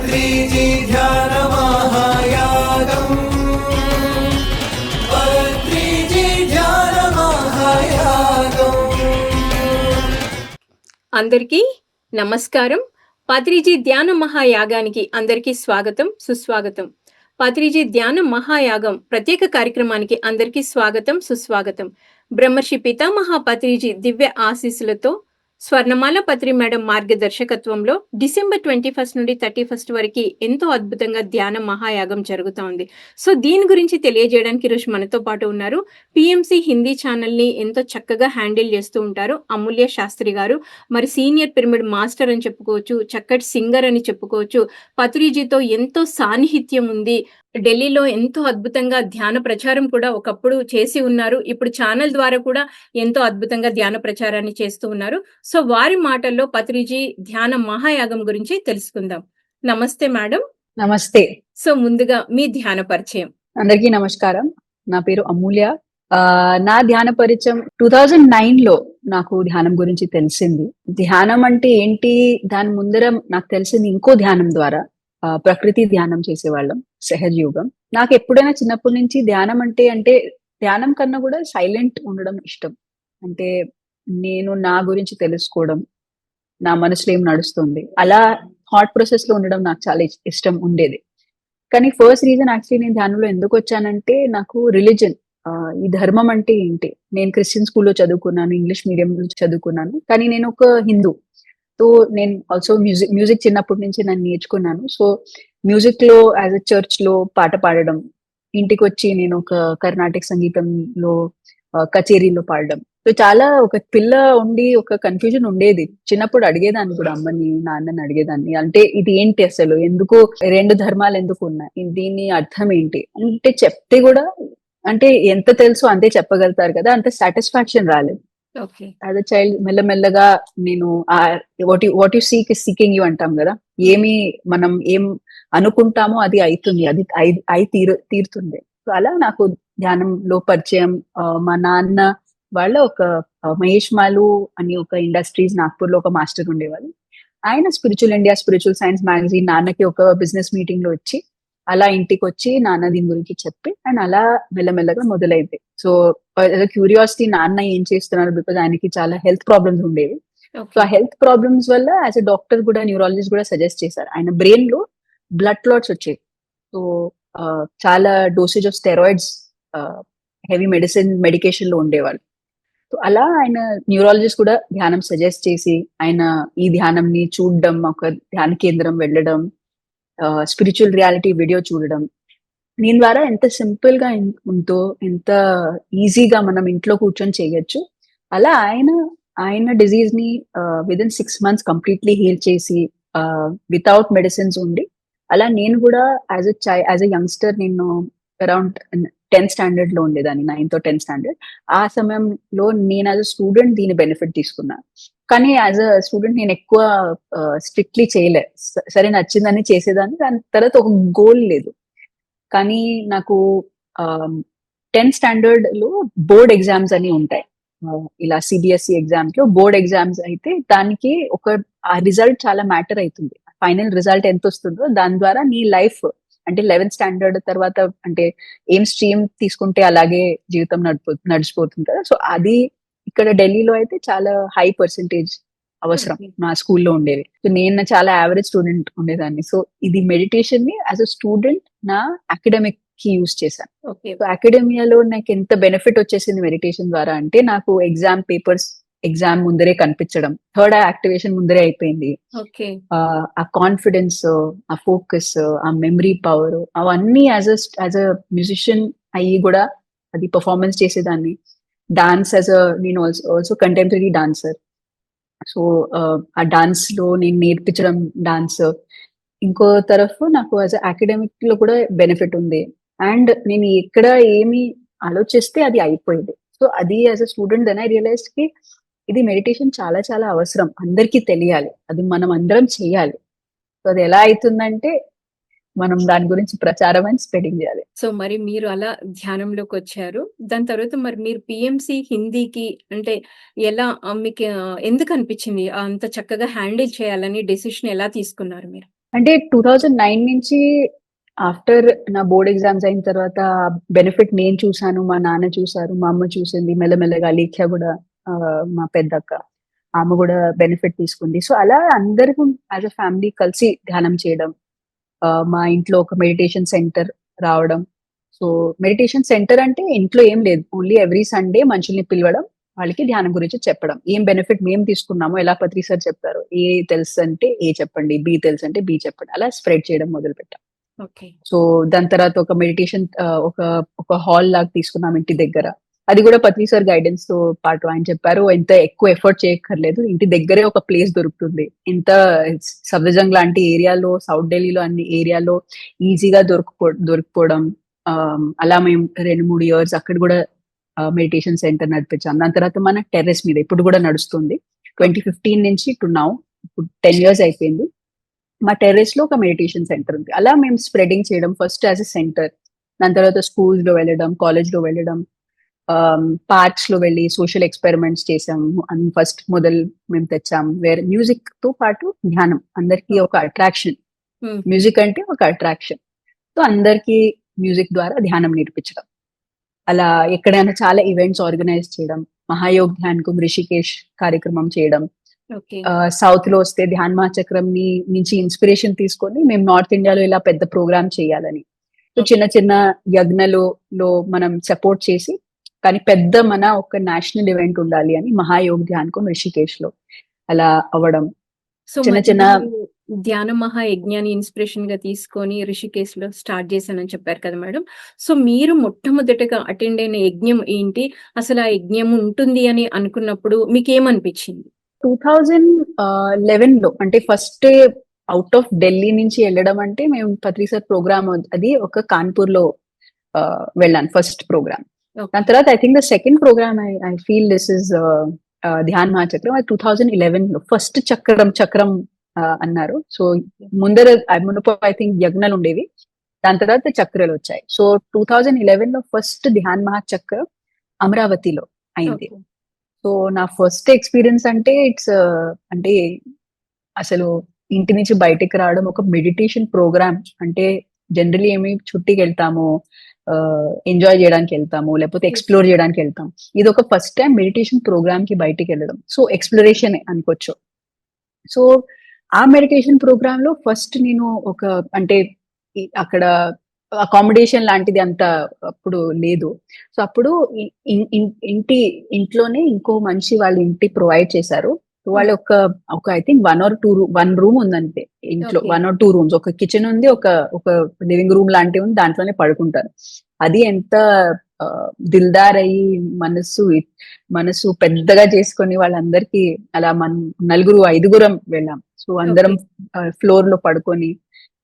పత్రిజీ ధ్యాన మహాయాగం పత్రిజీ ధ్యాన మహాయాగం అందరికీ నమస్కారం. పత్రిజీ ధ్యాన మహాయాగానికి అందరికీ స్వాగతం సుస్వాగతం. పత్రిజీ ధ్యాన మహాయాగం ప్రత్యేక కార్యక్రమానికి అందరికీ స్వాగతం సుస్వాగతం. బ్రహ్మర్షి పితామహ పత్రిజీ దివ్య ఆశీస్సులతో స్వర్ణమాల పత్రి మేడం మార్గదర్శకత్వంలో డిసెంబర్ ట్వంటీ ఫస్ట్ నుండి థర్టీ ఫస్ట్ వరకు ఎంతో అద్భుతంగా ధ్యాన మహాయాగం జరుగుతూ ఉంది. సో దీని గురించి తెలియజేయడానికి ఈరోజు మనతో పాటు ఉన్నారు. పిఎంసి హిందీ ఛానల్ని ఎంతో చక్కగా హ్యాండిల్ చేస్తూ ఉంటారు అమూల్య శాస్త్రి గారు. మరి సీనియర్ పిరమిడ్ మాస్టర్ అని చెప్పుకోవచ్చు చక్కటి సింగర్ అని చెప్పుకోవచ్చు. పత్రిజీతో ఎంతో సాన్నిహిత్యం ఉంది. ఢిల్లీలో ఎంతో అద్భుతంగా ధ్యాన ప్రచారం కూడా ఒకప్పుడు చేసి ఉన్నారు. ఇప్పుడు ఛానల్ ద్వారా కూడా ఎంతో అద్భుతంగా ధ్యాన ప్రచారాన్ని చేస్తూ ఉన్నారు. సో వారి మాటల్లో పత్రిజీ ధ్యాన మహాయాగం గురించి తెలుసుకుందాం. నమస్తే మేడం. నమస్తే. సో ముందుగా మీ ధ్యాన పరిచయం. అందరికీ నమస్కారం. నా పేరు అమూల్య. ఆ, నా ధ్యాన పరిచయం టూ థౌజండ్ నైన్లో నాకు ధ్యానం గురించి తెలిసింది. ధ్యానం అంటే ఏంటి? దాని ముందర నాకు తెలిసింది ఇంకో ధ్యానం ద్వారా. ప్రకృతి ధ్యానం చేసేవాళ్ళం సహజ యోగం నాకు ఎప్పుడైనా చిన్నప్పటి నుంచి ధ్యానం అంటే అంటే ధ్యానం కన్నా కూడా సైలెంట్ ఉండడం ఇష్టం. అంటే నేను నా గురించి తెలుసుకోవడం నా మనసులో ఏం నడుస్తుంది అలా థాట్ ప్రాసెస్లో ఉండడం నాకు చాలా ఇష్టం ఉండేది. కానీ ఫస్ట్ రీజన్ యాక్చువల్లీ నేను ధ్యానంలో ఎందుకు వచ్చానంటే నాకు రిలీజన్ ఈ ధర్మం అంటే ఏంటి? నేను క్రిస్టియన్ స్కూల్లో చదువుకున్నాను ఇంగ్లీష్ మీడియం చదువుకున్నాను. కానీ నేను ఒక హిందూ. సో నేను ఆల్సో మ్యూజిక్ మ్యూజిక్ చిన్నప్పటి నుంచి నేను నేర్చుకున్నాను. సో మ్యూజిక్లో యాజ్ అ చర్చ్లో పాట పాడడం ఇంటికి వచ్చి నేను ఒక కర్ణాటక సంగీతంలో కచేరీలో పాడడం. సో చాలా ఒక పిల్ల ఉండి ఒక కన్ఫ్యూజన్ ఉండేది. చిన్నప్పుడు అడిగేదాన్ని కూడా అమ్మని నాన్నని అడిగేదాన్ని. అంటే ఇది ఏంటి అసలు? ఎందుకు రెండు ధర్మాలు ఎందుకు ఉన్నాయి? దీని అర్థం ఏంటి? అంటే చెప్తే కూడా అంటే ఎంత తెలుసు అంతే చెప్పగలుగుతారు కదా అంత సాటిస్ఫాక్షన్ రాలేదు. యాజ్ అ చైల్డ్ మెల్లమెల్లగా నేను what what you seek is seeking you అంటాం కదా. ఏమి మనం ఏం అనుకుంటామో అది అవుతుంది అది అయి- తీరు తీరుతుంది సో అలా నాకు ధ్యానంలో పరిచయం మా నాన్న వాళ్ళ ఒక మహేష్ మాలు అని ఒక ఇండస్ట్రీస్ నాగ్పూర్లో ఒక మాస్టర్ ఉండేవాళ్ళు. ఆయన spiritual India spiritual science magazine నాన్నకి ఒక బిజినెస్ మీటింగ్లో వచ్చి అలా ఇంటికి వచ్చి నాన్న దీని గురించి చెప్పి అండ్ అలా మెల్లమెల్లగా మొదలైంది. సో క్యూరియాసిటీ నాన్న ఏం చేస్తున్నారు బికాజ్ ఆయనకి చాలా హెల్త్ ప్రాబ్లమ్స్ ఉండేవి. సో ఆ హెల్త్ ప్రాబ్లమ్స్ వల్ల యాజ్ అ డాక్టర్ కూడా న్యూరాలజిస్ట్ కూడా సజెస్ట్ చేశారు. ఆయన బ్రెయిన్లో బ్లడ్ క్లాట్స్ వచ్చేవి. సో చాలా dosage of steroids heavy medicine మెడికేషన్లో ఉండేవాళ్ళు. సో అలా ఆయన న్యూరాలజిస్ట్ కూడా ధ్యానం సజెస్ట్ చేసి ఆయన ఈ ధ్యానంని చూడడం ఒక ధ్యాన కేంద్రం వెళ్ళడం స్పిరిచువల్ రియాలిటీ వీడియో చూడడం. దీని ద్వారా ఎంత సింపుల్గా ఉందో ఎంత ఈజీగా మనం ఇంట్లో కూర్చొని చేయొచ్చు. అలా ఆయన ఆయన డిజీజ్ని with in six months completely heal చేసి వితౌట్ మెడిసిన్స్ ఉండి అలా నేను కూడా యాజ్ అ చై యాజ్ అ యంగ్స్టర్ నేను అరౌండ్ టెన్త్ స్టాండర్డ్లో ఉండేదాన్ని నైన్త్ టెన్త్ స్టాండర్డ్ ఆ సమయంలో నేను యాజ్ అ స్టూడెంట్ దీని బెనిఫిట్ తీసుకున్నాను కానీ యాజ్ అ స్టూడెంట్ నేను ఎక్కువ స్ట్రిక్ట్లీ చేయలే. సరే నచ్చిందని చేసేదాన్ని దాని తర్వాత ఒక గోల్ లేదు. కానీ నాకు టెన్త్ స్టాండర్డ్లో బోర్డ్ ఎగ్జామ్స్ అని ఉంటాయి. ఇలా సిబిఎస్ఈ ఎగ్జామ్స్లో బోర్డ్ ఎగ్జామ్స్ అయితే దానికి ఒక ఆ రిజల్ట్ చాలా మ్యాటర్ అవుతుంది. ఫైనల్ రిజల్ట్ ఎంత వస్తుందో దాని ద్వారా నీ లైఫ్ అంటే లెవెన్త్ స్టాండర్డ్ తర్వాత అంటే ఏం స్ట్రీమ్ తీసుకుంటే అలాగే జీవితం నడిపో నడిచిపోతుంది కదా. సో అది ఇక్కడ ఢిల్లీలో అయితే చాలా హై పర్సంటేజ్ అవసరం. నా స్కూల్లో ఉండేది సో నేను చాలా యావరేజ్ స్టూడెంట్ ఉండేదాన్ని. సో ఇది మెడిటేషన్ని యాజ్ అ స్టూడెంట్ నా అకాడమిక్కి యూజ్ చేశాను. సో అకాడమియాలో నాకు ఎంత బెనిఫిట్ వచ్చేసింది మెడిటేషన్ ద్వారా అంటే నాకు ఎగ్జామ్ పేపర్స్ ఎగ్జామ్ ముందరే కనిపించడం. థర్డ్ యాక్టివేషన్ ముందరే అయిపోయింది. ఓకే ఆ, ఆ కాన్ఫిడెన్స్ ఆ ఫోకస్ ఆ మెమరీ పవర్ అవన్నీ as a as a musician అయ్యి కూడా అది పర్ఫార్మెన్స్ చేసేదాన్ని. డాన్స్ యాజ్ అ నేను also also contemporary dancer so ఆ డాన్స్లో నేను నేర్పించడం డాన్స్ ఇంకో తరఫు నాకు యాజ్ అకాడమిక్లో కూడా బెనిఫిట్ ఉంది. అండ్ నేను ఎక్కడ ఏమి ఆలోచిస్తే అది అయిపోయింది. సో అది as a student then I రియలైజ్కి ఇది మెడిటేషన్ చాలా చాలా అవసరం. అందరికీ తెలియాలి. అది మనం అందరం చేయాలి. సో అది ఎలా అవుతుందంటే మనం దాని గురించి ప్రచారం అని స్ప్రెడింగ్ చేయాలి. సో మరి మీరు అలా ధ్యానంలోకి వచ్చారు. దాని తర్వాత మరి మీరు పిఎంసి హిందీకి అంటే ఎలా మీకు ఎందుకు అనిపించింది? అంత చక్కగా హ్యాండిల్ చేయాలని డెసిషన్ ఎలా తీసుకున్నారు మీరు? అంటే టూ థౌజండ్ నైన్ నుంచి ఆఫ్టర్ నా బోర్డ్ ఎగ్జామ్స్ అయిన తర్వాత బెనిఫిట్ నేను చూసాను మా నాన్న చూసారు మా అమ్మ చూసింది మెల్లమెల్లగా లేఖ్య కూడా మా పెద్దక్క ఆమె కూడా బెనిఫిట్ తీసుకుంది. సో అలా అందరికీ యాజ్ అ ఫ్యామిలీ కలిసి ధ్యానం చేయడం మా ఇంట్లో ఒక మెడిటేషన్ సెంటర్ రావడం. సో మెడిటేషన్ సెంటర్ అంటే ఇంట్లో ఏం లేదు. ఓన్లీ ఎవ్రీ సండే మనుషుల్ని పిలవడం వాళ్ళకి ధ్యానం గురించి చెప్పడం. ఏం బెనిఫిట్ మేము తీసుకున్నామో ఎలా పత్రి సార్ చెప్తారు? ఏ తెలుసు అంటే ఏ చెప్పండి బి తెలుసు అంటే బి చెప్పండి. అలా స్ప్రెడ్ చేయడం మొదలు పెట్టాం ఓకే. సో దాని తర్వాత ఒక మెడిటేషన్ ఒక ఒక హాల్ లాగా తీసుకున్నాం ఇంటి దగ్గర. అది కూడా పత్ని సార్ గైడెన్స్తో పాటు ఆయన చెప్పారు. ఎంత ఎక్కువ ఎఫర్ట్ చేయక్కర్లేదు. ఇంటి దగ్గరే ఒక ప్లేస్ దొరుకుతుంది. ఇంత సబ్జంగ్ లాంటి ఏరియాలో సౌత్ ఢిల్లీలో అన్ని ఏరియాలో ఈజీగా దొరికిపో దొరికిపోవడం అలా మేము రెండు మూడు ఇయర్స్ అక్కడ కూడా మెడిటేషన్ సెంటర్ నడిపించాం. దాని తర్వాత మన టెర్రస్ మీద ఇప్పుడు కూడా నడుస్తుంది. ట్వంటీ ఫిఫ్టీన్ నుంచి టు నౌ ఇప్పుడు టెన్ ఇయర్స్ అయిపోయింది. మా టెర్రస్లో ఒక మెడిటేషన్ సెంటర్ ఉంది. అలా మేము స్ప్రెడింగ్ చేయడం ఫస్ట్ యాజ్ ఎ సెంటర్ దాని తర్వాత స్కూల్స్లో వెళ్ళడం కాలేజ్లో వెళ్ళడం పార్క్స్లో వెళ్ళి సోషల్ ఎక్స్పెరిమెంట్స్ చేసాము అని ఫస్ట్ మొదలు మేము తెచ్చాం వేరే మ్యూజిక్తో పాటు ధ్యానం అందరికీ ఒక అట్రాక్షన్ Hmm. మ్యూజిక్ అంటే ఒక అట్రాక్షన్ సో అందరికీ మ్యూజిక్ ద్వారా ధ్యానం నేర్పించడం. అలా ఎక్కడైనా చాలా ఈవెంట్స్ ఆర్గనైజ్ చేయడం. మహాయోగ్ ధ్యాన్కు రిషికేష్ కార్యక్రమం చేయడం. సౌత్లో వస్తే ధ్యాన్ మహాచక్రం ని నుంచి ఇన్స్పిరేషన్ తీసుకొని మేము నార్త్ ఇండియాలో ఇలా పెద్ద ప్రోగ్రామ్ చేయాలని. సో చిన్న చిన్న యజ్ఞలో లో మనం సపోర్ట్ చేసి కానీ పెద్ద మన ఒక నేషనల్ ఈవెంట్ ఉండాలి అని మహాయోగ్ ధ్యాన్కు రిషికేష్లో అలా అవ్వడం. సో చిన్న చిన్న- ధ్యాన మహా యజ్ఞాన్ని ఇన్స్పిరేషన్గా తీసుకొని రిషికేశ్లో స్టార్ట్ చేశానని చెప్పారు కదా మేడం. సో మీరు మొట్టమొదటగా అటెండ్ అయిన యజ్ఞం ఏంటి? అసలు ఆ యజ్ఞం ఉంటుంది అని అనుకున్నప్పుడు మీకు ఏమనిపించింది టూ థౌజండ్ లెవెన్లో అంటే ఫస్ట్ అవుట్ ఆఫ్ ఢిల్లీ నుంచి వెళ్ళడం అంటే మేము పత్రి సార్ ప్రోగ్రామ్ అది ఒక కాన్పూర్లో వెళ్ళాను ఫస్ట్ ప్రోగ్రామ్. దాని తర్వాత I think the second program I I feel this is Dhyan Mahachakram అది టూ థౌజండ్ ఇలెవెన్లో ఫస్ట్ చక్రం చక్రం అన్నారు. సో ముందర మునుపు ఐ థింక్ యజ్ఞలు ఉండేవి. దాని తర్వాత చక్రాలు వచ్చాయి. సో టూ థౌజండ్ ఇలెవెన్లో ఫస్ట్ ధ్యాన్ మహాచక్రం అమరావతిలో అయింది. సో నా ఫస్ట్ ఎక్స్పీరియన్స్ అంటే ఇట్స్ అంటే అసలు ఇంటి నుంచి బయటికి రావడం ఒక మెడిటేషన్ ప్రోగ్రామ్ అంటే జనరలీ ఏమి చుట్టికి వెళ్తాము. ఎంజాయ్ చేయడానికి వెళ్తాము లేకపోతే ఎక్స్ప్లోర్ చేయడానికి వెళ్తాం. ఇది ఒక ఫస్ట్ టైం మెడిటేషన్ ప్రోగ్రామ్కి బయటికి వెళ్ళడం. సో ఎక్స్ప్లోరేషన్ అనుకోవచ్చు. సో ఆ మెడిటేషన్ ప్రోగ్రామ్లో ఫస్ట్ నేను ఒక అంటే అక్కడ అకామిడేషన్ లాంటిది అంత అప్పుడు లేదు. సో అప్పుడు ఇంటి ఇంట్లోనే ఇంకో మంచి వాళ్ళ ఇంటి ప్రొవైడ్ చేశారు. వాళ్ళు ఒక ఒక I think one or two one room ఉందంతే ఇంట్లో. వన్ ఆర్ టూ రూమ్స్ ఒక కిచెన్ ఉంది ఒక ఒక లివింగ్ రూమ్ లాంటివి ఉంది దాంట్లోనే పడుకుంటారు. అది ఎంత దిల్దార్ అయ్యి మనసు మనసు పెద్దగా చేసుకొని వాళ్ళందరికీ అలా మనం నలుగురు ఐదుగురం వెళ్ళాం. సో అందరం ఫ్లోర్లో పడుకొని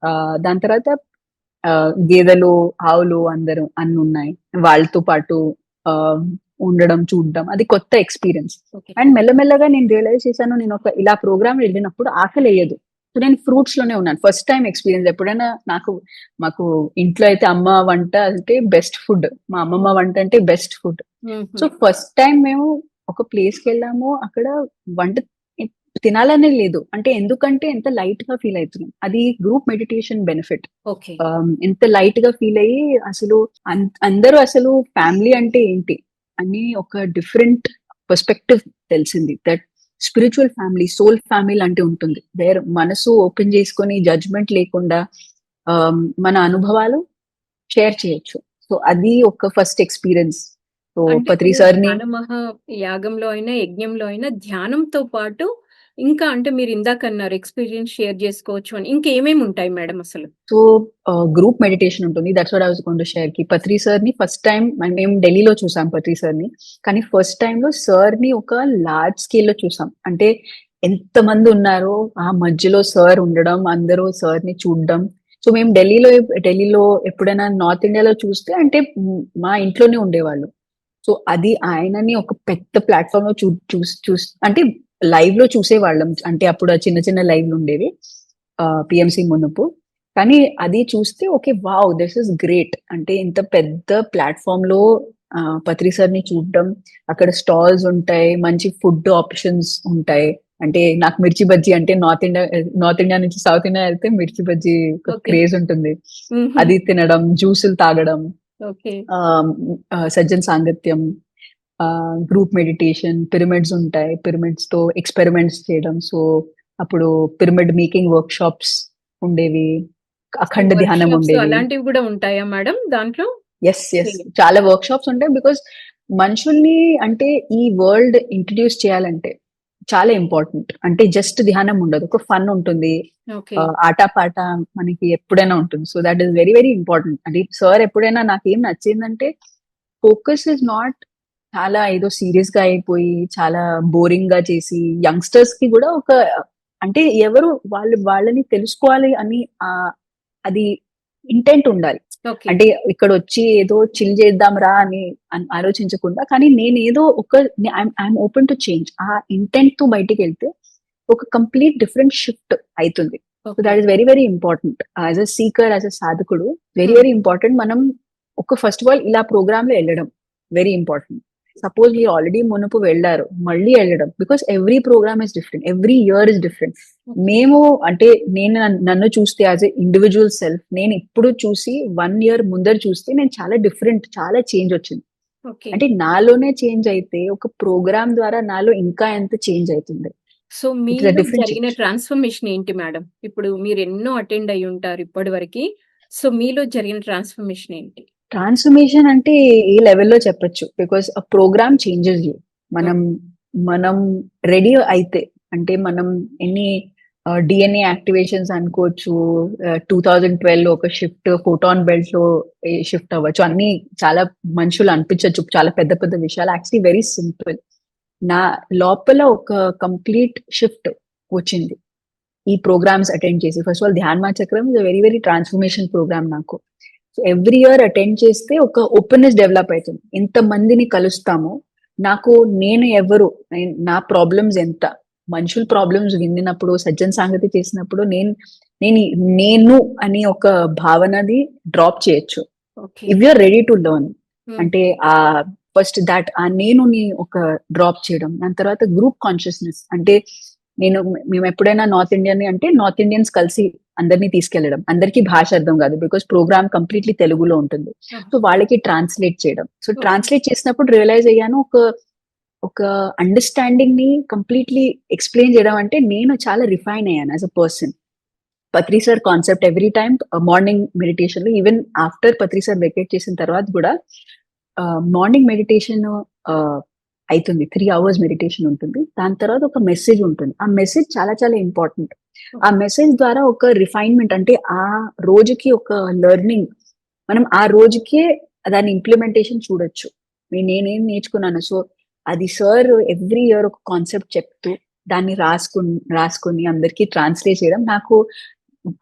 ఆ దాని తర్వాత ఆ, గేదెలు ఆవులు అందరూ అన్ని ఉన్నాయి వాళ్ళతో పాటు ఆ ఉండడం చూడడం. అది కొత్త ఎక్స్పీరియన్స్. అండ్ మెల్లమెల్లగా నేను రియలైజ్ చేశాను నేను ఒక ఇలా ప్రోగ్రామ్ వెళ్ళినప్పుడు ఆకలి వేయదు సో నేను ఫ్రూట్స్లోనే ఉన్నాను. First time experience. ఎప్పుడైనా నాకు మాకు ఇంట్లో అయితే అమ్మ వంట అంటే బెస్ట్ ఫుడ్. మా అమ్మమ్మ వంట అంటే best food. So first time మేము ఒక ప్లేస్కి వెళ్ళాము. అక్కడ వంట తినాలనే లేదు. అంటే ఎందుకంటే ఎంత లైట్గా ఫీల్ అవుతున్నాం. అది గ్రూప్ మెడిటేషన్ బెనిఫిట్. ఎంత లైట్గా ఫీల్ అయ్యి అసలు అందరూ అసలు ఫ్యామిలీ అంటే ఏంటి? అని ఒక డిఫరెంట్ పర్స్పెక్టివ్ తెలిసింది. That spiritual family soul family అంటే ఉంటుంది. వేర్ మనసు ఓపెన్ చేసుకొని జడ్జ్మెంట్ లేకుండా um, మన అనుభవాలు షేర్ చేయొచ్చు. సో అది ఒక ఫస్ట్ ఎక్స్పీరియన్స్ సో పత్రి సార్ని యాగంలో అయినా యజ్ఞంలో అయినా ధ్యానంతో పాటు ఇంకా అంటే మీరు ఇందాక అన్నారు ఎక్స్పీరియన్స్ షేర్ చేసుకోవచ్చు అని. ఇంకేమేమి ఉంటాయి మేడం అసలు? సో గ్రూప్ మెడిటేషన్ ఉంటుంది. That's what I was gone to షేర్కి Patri సార్ని ఫస్ట్ టైం మేము ఢిల్లీలో చూసాం పత్రి సార్ని కానీ ఫస్ట్ టైం లో సార్ని ఒక లార్జ్ స్కేల్లో చూసాం. అంటే ఎంత మంది ఉన్నారో ఆ మధ్యలో సార్ ఉండడం అందరూ సార్ని చూడడం. సో మేము ఢిల్లీలో ఢిల్లీలో ఎప్పుడైనా నార్త్ ఇండియాలో చూస్తే అంటే మా ఇంట్లోనే ఉండేవాళ్ళు. సో అది ఆయనని ఒక పెద్ద ప్లాట్ఫామ్లో చూ చూ చూస్ అంటే లైవ్లో చూసేవాళ్ళం. అంటే అప్పుడు ఆ చిన్న చిన్న లైవ్లు ఉండేవి. పిఎంసి మునుపు. కానీ అది చూస్తే okay wow this is great. అంటే ఇంత పెద్ద ప్లాట్ఫామ్లో పత్రి సార్ని చూడడం. అక్కడ స్టాల్స్ ఉంటాయి మంచి ఫుడ్ ఆప్షన్స్ ఉంటాయి. అంటే నాకు మిర్చి బజ్జీ అంటే నార్త్ ఇండియా నార్త్ ఇండియా నుంచి సౌత్ ఇండియా వెళ్తే మిర్చి బజ్జీ. క్రేజ్ ఉంటుంది. అది తినడం జ్యూసులు తాగడం. సజ్జన్ సాంగత్యం గ్రూప్ మెడిటేషన్ పిరమిడ్స్ ఉంటాయి. పిరమిడ్స్తో ఎక్స్పెరిమెంట్స్ చేయడం. సో అప్పుడు పిరమిడ్ మేకింగ్ వర్క్ షాప్స్ ఉండేవి. అఖండ ధ్యానం ఉండేవి. అలాంటివి కూడా ఉంటాయా మేడం దాంట్లో? ఎస్ ఎస్ చాలా వర్క్ షాప్స్ ఉంటాయి బికాస్ మనుషుల్ని అంటే ఈ వరల్డ్ ఇంట్రడ్యూస్ చేయాలంటే చాలా ఇంపార్టెంట్ అంటే జస్ట్ ధ్యానం ఉండదు. ఒక ఫన్ ఉంటుంది. ఆటపాట మనకి ఎప్పుడైనా ఉంటుంది. So that is very very important అంటే సార్ ఎప్పుడైనా నాకేం నచ్చిందంటే ఫోకస్ ఇస్ నాట్ చాలా ఏదో సీరియస్గా అయిపోయి చాలా బోరింగ్గా చేసి యంగ్స్టర్స్కి కూడా ఒక అంటే ఎవరు వాళ్ళు వాళ్ళని తెలుసుకోవాలి అని ఆ అది ఇంటెంట్ ఉండాలి. అంటే ఇక్కడ వచ్చి ఏదో చిల్ చేద్దాం రా అని ఆలోచించకుండా కానీ నేను ఏదో ఒక ఐఎమ్ ఓపెన్ టు చేంజ్ ఆ ఇంటెంట్తో బయటికి వెళ్తే ఒక కంప్లీట్ డిఫరెంట్ షిఫ్ట్ అవుతుంది that is very very important as a seeker as a సాధకుడు వెరీ వెరీ ఇంపార్టెంట్ మనం ఒక ఫస్ట్ ఆఫ్ ఆల్ ఇలా ప్రోగ్రామ్లో వెళ్ళడం. వెరీ ఇంపార్టెంట్ సపోజ్ మీరు ఆల్రెడీ మునుపు వెళ్ళారు మళ్ళీ వెళ్ళడం. Because every program is different every year is different మేము అంటే నేను నన్ను- చూస్తే యాజ్ ఎ ఇండివిజువల్ సెల్ఫ్ నేను ఇప్పుడు చూసి వన్ ఇయర్ ముందర చూస్తే నేను చాలా డిఫరెంట్ చాలా చేంజ్ వచ్చింది. అంటే నాలోనే చేంజ్ అయితే ఒక ప్రోగ్రామ్ ద్వారా నాలో ఇంకా ఎంత చేంజ్ అవుతుంది? సో different జరిగిన. ట్రాన్స్ఫర్మేషన్ ఏంటి మేడం ఇప్పుడు మీరు ఎన్నో అటెండ్ అయి ఉంటారు ఇప్పటి వరకు సో మీలో జరిగిన ట్రాన్స్ఫర్మేషన్ ఏంటి? ట్రాన్స్ఫర్మేషన్ అంటే ఏ లెవెల్లో చెప్పొచ్చు. బికాస్ ఆ ప్రోగ్రామ్ చేంజెస్ యూ మనం మనం రెడీ అయితే అంటే మనం ఎన్ని డిఎన్ఏ యాక్టివేషన్స్ అనుకోవచ్చు టూ థౌజండ్ ట్వెల్వ్ ఒక షిఫ్ట్ ఫోటాన్ బెల్ట్లో షిఫ్ట్ అవ్వచ్చు. అన్ని చాలా మనుషులు అనిపించవచ్చు చాలా పెద్ద పెద్ద విషయాలు. యాక్చువల్లీ వెరీ సింపుల్ నా లోపల ఒక కంప్లీట్ షిఫ్ట్ వచ్చింది. ఈ ప్రోగ్రామ్స్ అటెండ్ చేసి. ఫస్ట్ ఆల్ ధ్యాన్మా చక్రం is very very transformation program నాకు. సో ఎవ్రీ ఇయర్ అటెండ్ చేస్తే ఒక ఓపెన్నెస్ డెవలప్ అవుతుంది. ఎంత మందిని కలుస్తామో నాకు నేను ఎవరు నేను- నా ప్రాబ్లమ్స్ ఎంత? మనుషుల ప్రాబ్లమ్స్ విన్నప్పుడు సజ్జన్ సాంగతి చేసినప్పుడు నేను నేను నేను అని ఒక భావనది డ్రాప్ చేయొచ్చు. If you are ready to learn అంటే ఆ ఫస్ట్ దాట్ ఆ నేనుని ఒక డ్రాప్ చేయడం దాని తర్వాత గ్రూప్ కాన్షియస్నెస్ అంటే నేను మేము ఎప్పుడైనా నార్త్ ఇండియన్ అంటే నార్త్ ఇండియన్స్ కలిసి అందరినీ తీసుకెళ్ళడం అందరికీ భాష అర్థం కాదు బికాస్ ప్రోగ్రామ్ కంప్లీట్లీ తెలుగులో ఉంటుంది. సో వాళ్ళకి ట్రాన్స్లేట్ చేయడం. సో. ట్రాన్స్లేట్ చేసినప్పుడు రియలైజ్ అయ్యాను ఒక ఒక అండర్స్టాండింగ్ని కంప్లీట్లీ ఎక్స్ప్లెయిన్ చేయడం అంటే నేను చాలా రిఫైన్ అయ్యాను as a person Patri sir concept every time morning మెడిటేషన్లో even after Patri sir vacate చేసిన తర్వాత కూడా మార్నింగ్ మెడిటేషన్ అవుతుంది త్రీ అవర్స్ మెడిటేషన్ ఉంటుంది. దాని తర్వాత ఒక మెసేజ్ ఉంటుంది. ఆ మెసేజ్ చాలా చాలా ఇంపార్టెంట్. ఆ మెసేజ్ ద్వారా ఒక రిఫైన్మెంట్ అంటే ఆ రోజుకి ఒక లెర్నింగ్ మనం ఆ రోజుకే దాని ఇంప్లిమెంటేషన్ చూడొచ్చు. నేను నేనేం నేర్చుకున్నాను. సో అది సార్ ఎవ్రీ ఇయర్ ఒక కాన్సెప్ట్ చెప్తూ దాన్ని రాసుకుని రాసుకొని అందరికి ట్రాన్స్లేట్ చేయడం నాకు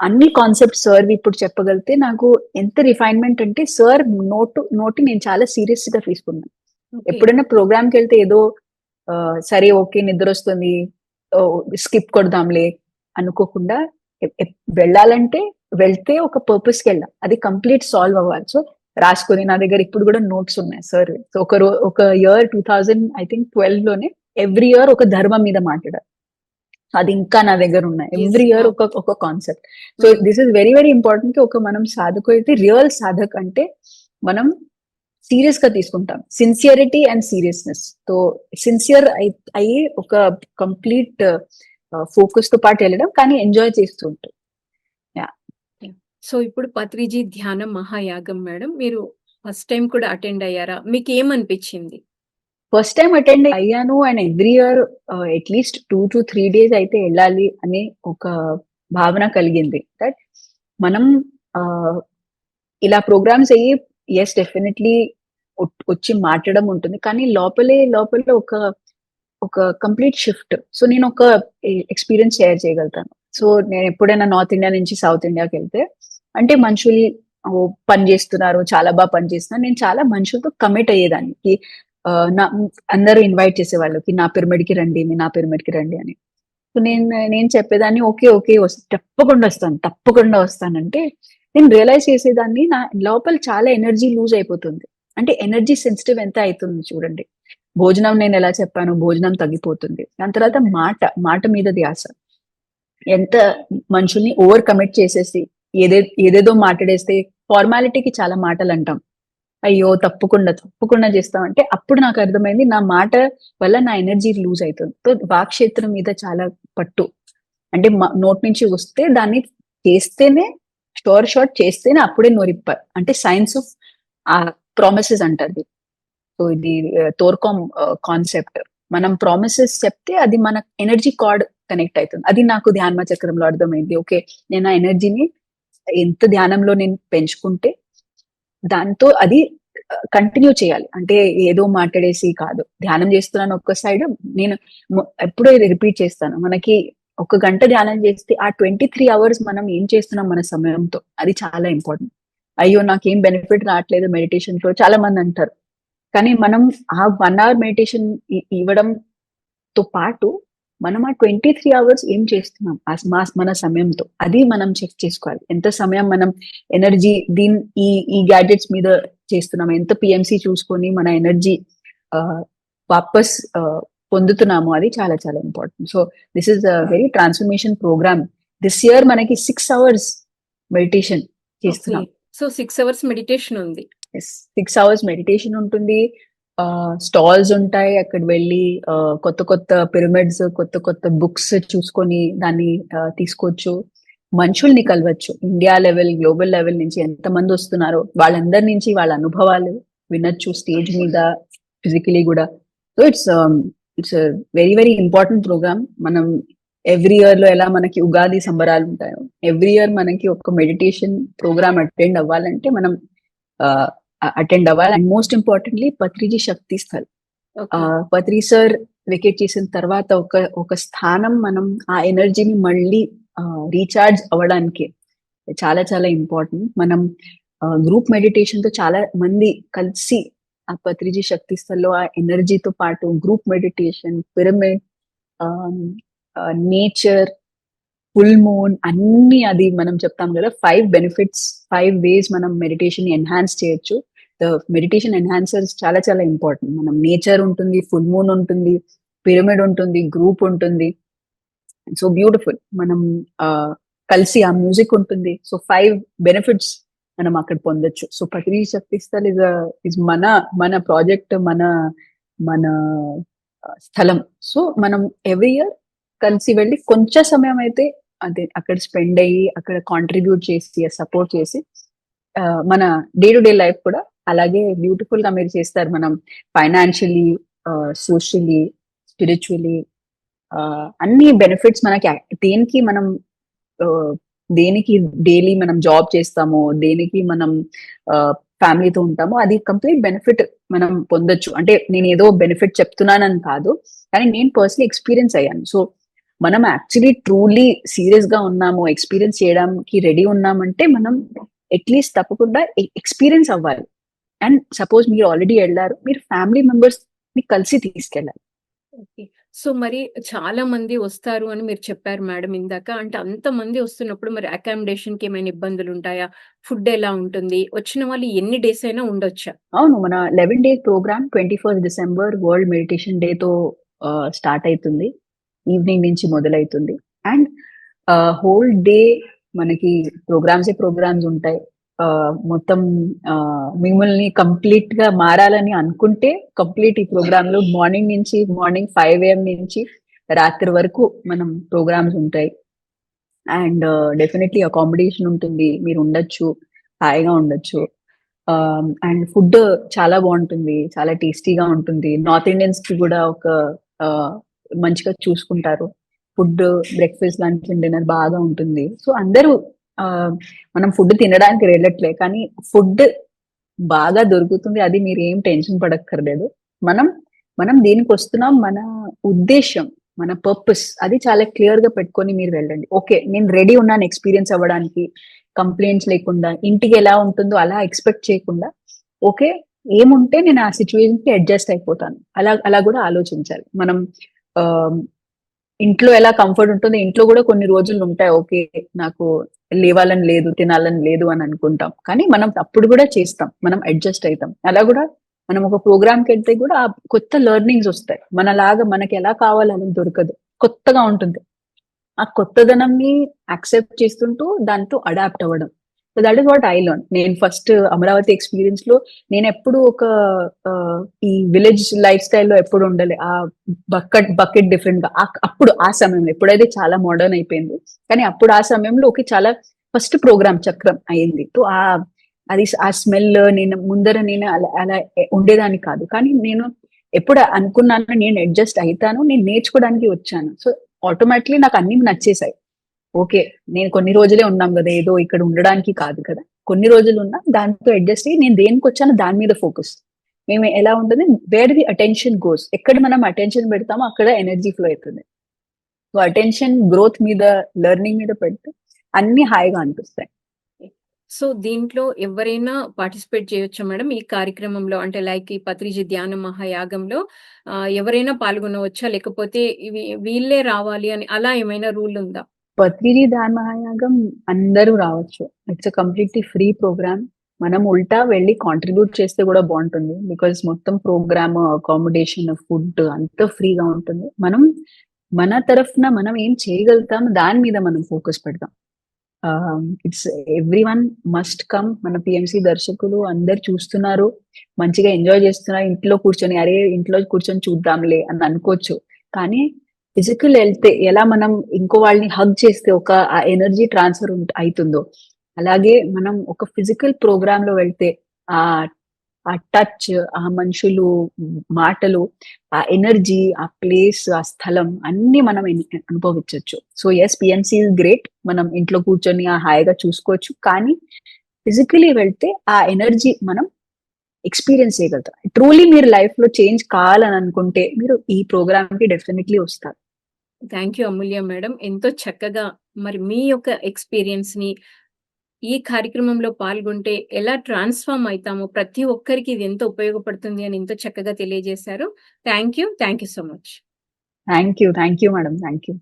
అన్ని కాన్సెప్ట్ సార్ ఇప్పుడు చెప్పగలిగితే నాకు ఎంత రిఫైన్మెంట్ అంటే సార్ నోటు నోటి నేను చాలా సీరియస్గా తీసుకున్నాను. ఎప్పుడైనా ప్రోగ్రామ్కి వెళ్తే ఏదో సరే ఓకే నిద్ర వస్తుంది స్కిప్ కొడదాంలే అనుకోకుండా వెళ్ళాలంటే వెళ్తే ఒక పర్పస్కి వెళ్ళాం అది కంప్లీట్ సాల్వ్ అవ్వాలి. సో రాసుకొని నా దగ్గర ఇప్పుడు కూడా నోట్స్ ఉన్నాయి సార్. సో ఒక రో ఒక year two thousand I think ట్వెల్వ్లోనే every year ఒక ధర్మం మీద మాట్లాడారు అది ఇంకా నా దగ్గర ఉన్నాయి. Every year. ఒక ఒక concept. So this is very very important ఒక మనం సాధకు అయితే రియల్ సాధక్ అంటే మనం సీరియస్గా తీసుకుంటాం. సిన్సియరిటీ అండ్ సీరియస్నెస్తో సిన్సియర్ అయ్యి ఒక కంప్లీట్ ఫోకస్తో పాటు వెళ్ళడం కానీ ఎంజాయ్ చేస్తూ ఉంటాం. సో ఇప్పుడు పత్రిజీ ధ్యాన మహాయాగం మేడం మీరు ఫస్ట్ టైం కూడా అటెండ్ అయ్యారా? మీకు ఏమనిపించింది? ఫస్ట్ టైం అటెండ్ అయ్యాను and every year at least two to three days అయితే వెళ్ళాలి అనే ఒక భావన కలిగింది. దట్ మనం ఇలా ప్రోగ్రామ్స్ అయ్యి ఎస్ డెఫినెట్లీ వచ్చి మాట్లాడడం ఉంటుంది. కానీ లోపలే లోపల ఒక ఒక కంప్లీట్ షిఫ్ట్ సో నేను ఒక ఎక్స్పీరియన్స్ షేర్ చేయగలుగుతాను. సో నేను ఎప్పుడైనా నార్త్ ఇండియా నుంచి సౌత్ ఇండియాకి వెళ్తే అంటే మనుషులు పని చేస్తున్నారు చాలా బాగా పని చేస్తున్నారు. నేను చాలా మనుషులతో కమిట్ అయ్యేదాన్ని. నా అందరూ ఇన్వైట్ చేసేవాళ్ళకి నా పిరమిడ్కి రండి మీ నా పిరమిడ్కి రండి అని. సో నేను నేను చెప్పేదాన్ని ఓకే ఓకే వస్- తప్పకుండా వస్తాను తప్పకుండా వస్తానంటే నేను రియలైజ్ చేసేదాన్ని నా లోపల చాలా ఎనర్జీ లూజ్ అయిపోతుంది. అంటే ఎనర్జీ సెన్సిటివ్ ఎంత అవుతుంది చూడండి. భోజనం నేను ఎలా చెప్పాను భోజనం తగ్గిపోతుంది. దాని తర్వాత మాట మాట మీద ధ్యాస. ఎంత మనుషుల్ని ఓవర్ కమిట్ చేసేసి ఏదే ఏదేదో మాట్లాడేస్తే ఫార్మాలిటీకి చాలా మాటలు అంటాం అయ్యో తప్పకుండా తప్పకుండా చేస్తామంటే అప్పుడు నాకు అర్థమైంది నా మాట వల్ల నా ఎనర్జీ లూజ్ అవుతుంది సో వాక్షేత్రం మీద చాలా పట్టు. అంటే నోట్ నుంచి వస్తే దాన్ని చేస్తేనే షోర్ షార్ట్ చేస్తేనే అప్పుడే నోరిప్పారు అంటే సైన్స్ ఆఫ్ ఆ ప్రామిసెస్ అంటారు సో ఇది తోర్కామ్ కాన్సెప్ట్. మనం ప్రామిసెస్ చెప్తే అది మన ఎనర్జీ కార్డ్ కనెక్ట్ అవుతుంది అది నాకు ధ్యాన్మ చక్రంలో అర్థమైంది. ఓకే నేను ఆ ఎనర్జీని ఎంత ధ్యానంలో నేను పెంచుకుంటే దాంతో అది కంటిన్యూ చేయాలి. అంటే ఏదో మాట్లాడేసి కాదు. ధ్యానం చేస్తున్నాను ఒక్క సైడ్ నేను ఎప్పుడో రిపీట్ చేస్తాను. మనకి ఒక గంట ధ్యానం చేస్తే ఆ ట్వంటీ త్రీ అవర్స్ మనం ఏం చేస్తున్నాం మన సమయంతో? అది చాలా ఇంపార్టెంట్. అయ్యో నాకేం బెనిఫిట్ రావట్లేదు మెడిటేషన్లో. చాలా మంది అంటారు. కానీ మనం ఆ వన్ అవర్ మెడిటేషన్ ఇవ్వడంతో పాటు మనం ఆ ట్వంటీ త్రీ అవర్స్ ఏం చేస్తున్నాం? ఆ మా- మన సమయంతో. అది మనం చెక్ చేసుకోవాలి. ఎంత సమయం మనం ఎనర్జీ దీని ఈ ఈ గ్యాడ్జెట్స్ మీద చేస్తున్నాం? ఎంత పిఎంసి చూసుకొని మన ఎనర్జీ వాపస్ ఆ, పొందుతున్నాము. అది చాలా చాలా important so this is a very transformation program this year మనకి సిక్స్ అవర్స్ మెడిటేషన్ చేస్తున్నాం. సో సిక్స్ అవర్స్ మెడిటేషన్ ఉంది. సిక్స్ అవర్స్ మెడిటేషన్ ఉంటుంది. స్టాల్స్ ఉంటాయి. అక్కడ వెళ్ళి కొత్త కొత్త పిరమిడ్స్ కొత్త కొత్త బుక్స్ చూసుకొని దాన్ని తీసుకోవచ్చు. మనుషుల్ని కలవచ్చు. ఇండియా లెవెల్ గ్లోబల్ లెవెల్ నుంచి ఎంత మంది వస్తున్నారో వాళ్ళందరి నుంచి వాళ్ళ అనుభవాలు వినొచ్చు స్టేజ్ మీద ఫిజికలీ కూడా. So it's it's very very important program మనం ఎవ్రీ ఇయర్లో ఎలా మనకి ఉగాది సంబరాలు ఉంటాయో ఎవ్రీ ఇయర్ మనకి ఒక మెడిటేషన్ ప్రోగ్రామ్ అటెండ్ అవ్వాలంటే మనం అటెండ్ అవ్వాలి. And most importantly Patriji Shakti Sthal Patri sir vacate చేసిన తర్వాత ఒక ఒక స్థానం మనం ఆ ఎనర్జీని మళ్ళీ రీఛార్జ్ అవ్వడానికి. చాలా చాలా ఇంపార్టెంట్ మనం గ్రూప్ మెడిటేషన్తో చాలా మంది కలిసి ఆ పత్రిజీ శక్తి స్థల్లో ఆ ఎనర్జీతో పాటు group meditation pyramid nature full moon అన్ని అది మనం చెప్తాం కదా ఫైవ్ బెనిఫిట్స్ ఫైవ్ వేస్ మనం మెడిటేషన్ ఎన్హాన్స్ చేయొచ్చు ద మెడిటేషన్ ఎన్హాన్సర్స్ చాలా చాలా ఇంపార్టెంట్ మనం నేచర్ ఉంటుంది ఫుల్ మూన్ ఉంటుంది పిరమిడ్ ఉంటుంది గ్రూప్ ఉంటుంది సో బ్యూటిఫుల్ మనం ఆ, కలిసి ఆ మ్యూజిక్ ఉంటుంది సో ఫైవ్ బెనిఫిట్స్ మనం అక్కడ పొందొచ్చు. So Prithvi Shakti Sthal is is మన మన ప్రాజెక్ట్ మన మన స్థలం. సో మనం ఎవ్రీ ఇయర్ కలిసి వెళ్ళి కొంచెం సమయం అయితే అదే అక్కడ స్పెండ్ అయ్యి అక్కడ కాంట్రిబ్యూట్ చేసి సపోర్ట్ చేసి ఆ, మన డే టు డే లైఫ్ కూడా అలాగే బ్యూటిఫుల్గా మీరు చేస్తారు. మనం ఫైనాన్షియలీ సోషలీ స్పిరిచువలీ అన్ని బెనిఫిట్స్ మనకి దేనికి మనం ఆ, దేనికి డైలీ మనం జాబ్ చేస్తామో దేనికి మనం ఫ్యామిలీతో ఉంటామో అది కంప్లీట్ బెనిఫిట్ మనం పొందొచ్చు. అంటే నేను ఏదో బెనిఫిట్ చెప్తున్నానని కాదు కానీ నేను పర్సనలీ ఎక్స్పీరియన్స్ అయ్యాను. సో మనం యాక్చువల్లీ ట్రూలీ సీరియస్గా ఉన్నాము ఎక్స్పీరియన్స్ చేయడానికి రెడీ ఉన్నామంటే మనం అట్లీస్ట్ తప్పకుండా ఎక్స్పీరియన్స్ అవ్వాలి. అండ్ సపోజ్ మీరు ఆల్రెడీ వెళ్ళారు మీరు ఫ్యామిలీ మెంబర్స్ని కలిసి తీసుకెళ్ళాలి. సో మరి చాలా మంది వస్తారు అని మీరు చెప్పారు మేడం ఇందాక. అంటే అంత మంది వస్తున్నప్పుడు మరి అకామిడేషన్కి ఏమైనా ఇబ్బందులు ఉంటాయా? ఫుడ్ ఎలా ఉంటుంది? వచ్చిన వాళ్ళు ఎన్ని డేస్ అయినా ఉండొచ్చా? అవును మన eleven days program twenty first December world meditation day తో స్టార్ట్ అవుతుంది ఈవినింగ్ నుంచి మొదలవుతుంది. అండ్ హోల్ డే మనకి ప్రోగ్రామ్స్ ప్రోగ్రామ్స్ ఉంటాయి. మొత్తం ఆ, మిమ్మల్ని కంప్లీట్గా మారాలని అనుకుంటే కంప్లీట్ ఈ ప్రోగ్రామ్లో మార్నింగ్ నుంచి మార్నింగ్ ఫైవ్ ఏఎం నుంచి రాత్రి వరకు మనం ప్రోగ్రామ్స్ ఉంటాయి. అండ్ డెఫినెట్లీ అకామిడేషన్ ఉంటుంది. మీరు ఉండొచ్చు హాయిగా ఉండొచ్చు. అండ్ ఫుడ్ చాలా బాగుంటుంది చాలా టేస్టీగా ఉంటుంది. నార్త్ ఇండియన్స్కి కూడా ఒక మంచిగా చూసుకుంటారు. ఫుడ్ బ్రేక్ఫాస్ట్ లంచ్ డిన్నర్ బాగా ఉంటుంది. సో అందరూ మనం ఫుడ్ తినడానికి వెళ్ళట్లే కానీ ఫుడ్ బాగా దొరుకుతుంది. అది మీరు ఏం టెన్షన్ పడక్కర్లేదు. మనం మనం దేనికి వస్తున్నాం మన ఉద్దేశం మన పర్పస్ అది చాలా క్లియర్గా పెట్టుకొని మీరు వెళ్ళండి. ఓకే నేను రెడీ ఉన్నాను ఎక్స్పీరియన్స్ అవ్వడానికి కంప్లైంట్స్ లేకుండా ఇంటికి ఎలా ఉంటుందో అలా ఎక్స్పెక్ట్ చేయకుండా ఓకే ఏముంటే నేను ఆ సిచ్యువేషన్కి అడ్జస్ట్ అయిపోతాను. అలా అలా కూడా ఆలోచించాలి. మనం ఆ, ఇంట్లో ఎలా కంఫర్ట్ ఉంటుందో ఇంట్లో కూడా కొన్ని రోజులు ఉంటాయి. ఓకే నాకు లేవాలని లేదు తినాలని లేదు అని అనుకుంటాం. కానీ మనం అప్పుడు కూడా చేస్తాం. మనం అడ్జస్ట్ అవుతాం. అలా కూడా మనం ఒక ప్రోగ్రామ్కి వెళ్తే కూడా ఆ కొత్త లెర్నింగ్స్ వస్తాయి. మనలాగా మనకి ఎలా కావాలని దొరకదు. కొత్తగా ఉంటుంది. ఆ కొత్తదనంని యాక్సెప్ట్ చేస్తుంటూ దాంతో అడాప్ట్ అవ్వడం. So that is what I learn నేను ఫస్ట్ అమరావతి ఎక్స్పీరియన్స్లో నేను ఎప్పుడు ఒక ఈ విలేజ్ లైఫ్ స్టైల్లో ఎప్పుడు ఉండలే. ఆ బకెట్ బకెట్ డిఫరెంట్గా. ఆ- అప్పుడు ఆ సమయంలో ఎప్పుడైతే చాలా మోడర్న్ అయిపోయింది. కానీ అప్పుడు ఆ సమయంలో ఒక చాలా ఫస్ట్ ప్రోగ్రామ్ చక్రం అయింది. సో ఆ అది ఆ స్మెల్ నేను ముందర నేను అలా అలా ఉండేదాన్ని కాదు. కానీ నేను ఎప్పుడు అనుకున్నాను నేను అడ్జస్ట్ అవుతాను నేను నేర్చుకోవడానికి వచ్చాను. సో ఆటోమేటిక్లీ నాకు అన్ని నచ్చేసాయి. ఓకే నేను కొన్ని రోజులే ఉన్నాం కదా ఏదో ఇక్కడ ఉండడానికి కాదు కదా. కొన్ని రోజులు ఉన్నా దాంతో అడ్జస్ట్ అయ్యి నేను దేనికి వచ్చానో దాని మీద ఫోకస్. మేము ఎలా ఉంటుంది? వేర్ ది అటెన్షన్ గోస్ ఎక్కడ మనం అటెన్షన్ పెడతామో అక్కడ ఎనర్జీ ఫ్లో అవుతుంది. సో అటెన్షన్ గ్రోత్ మీద లెర్నింగ్ మీద పెడితే అన్ని హాయిగా అనిపిస్తాయి. సో దీంట్లో ఎవరైనా పార్టిసిపేట్ చేయొచ్చా మేడం? ఈ కార్యక్రమంలో అంటే లైక్ ఈ పత్రిజీ ధ్యాన మహాయాగంలో ఎవరైనా పాల్గొనవచ్చా? లేకపోతే ఇవి వీళ్ళే రావాలి అని అలా ఏమైనా రూల్ ఉందా? పత్రిజీ దాన్ మహాయాగం అందరూ రావచ్చు. ఇట్స్ కంప్లీట్లీ ఫ్రీ ప్రోగ్రామ్ మనం ఉల్టా వెళ్ళి కాంట్రిబ్యూట్ చేస్తే కూడా బాగుంటుంది. బికాస్ మొత్తం ప్రోగ్రామ్ అకామిడేషన్ ఫుడ్ అంతా ఫ్రీగా ఉంటుంది. మనం మన తరఫున మనం ఏం చేయగలుగుతాం దాని మీద మనం ఫోకస్ పెడతాం. It's every one must come మన పిఎంసి దర్శకులు అందరు చూస్తున్నారు. మంచిగా ఎంజాయ్ చేస్తున్నారు. ఇంట్లో కూర్చొని అరే ఇంట్లో కూర్చొని చూద్దాంలే అని అనుకోవచ్చు. కానీ ఫిజికల్ వెళ్తే ఎలా మనం ఇంకో వాళ్ళని హగ్ చేస్తే ఒక ఆ ఎనర్జీ ట్రాన్స్ఫర్ అవుతుందో అలాగే మనం ఒక ఫిజికల్ ప్రోగ్రామ్లో వెళ్తే ఆ ఆ టచ్ ఆ మనుషులు మాటలు ఆ ఎనర్జీ ఆ ప్లేస్ ఆ స్థలం అన్ని మనం అనుభవించవచ్చు so yes PMC is great మనం ఇంట్లో కూర్చొని ఆ హాయిగా చూసుకోవచ్చు. కానీ ఫిజికలీ వెళ్తే ఆ ఎనర్జీ మనం ఎక్స్పీరియన్స్ చేయగలుగుతాం. ట్రూలీ మీరు లైఫ్లో చేంజ్ కావాలని అనుకుంటే మీరు ఈ ప్రోగ్రామ్కి డెఫినెట్లీ వస్తారు. Thank you Amulya madam. ఎంతో చక్కగా మరి మీ యొక్క ఎక్స్పీరియన్స్ని ఈ కార్యక్రమంలో పాల్గొంటే ఎలా ట్రాన్స్ఫార్మ్ అవుతామో ప్రతి ఒక్కరికి ఇది ఎంతో ఉపయోగపడుతుంది అని ఎంతో చక్కగా తెలియజేశారు. Thank you thank you so much. Thank you thank you madam. Thank you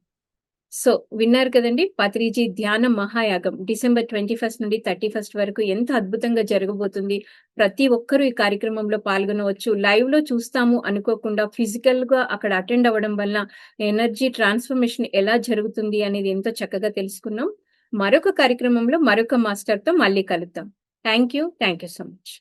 so విన్నారు కదండి పత్రిజీ ధ్యాన మహాయాగం. డిసెంబర్ ట్వంటీ ఫస్ట్ నుండి థర్టీ ఫస్ట్ వరకు ఎంత అద్భుతంగా జరగబోతుంది. ప్రతి ఒక్కరూ ఈ కార్యక్రమంలో పాల్గొనవచ్చు. లైవ్లో చూస్తాము అనుకోకుండా ఫిజికల్గా అక్కడ అటెండ్ అవ్వడం వల్ల ఎనర్జీ ట్రాన్స్ఫర్మేషన్ ఎలా జరుగుతుంది అనేది ఎంతో చక్కగా తెలుసుకున్నాం. మరొక కార్యక్రమంలో మరొక మాస్టర్తో మళ్ళీ కలుద్దాం. Thank you. Thank you so much.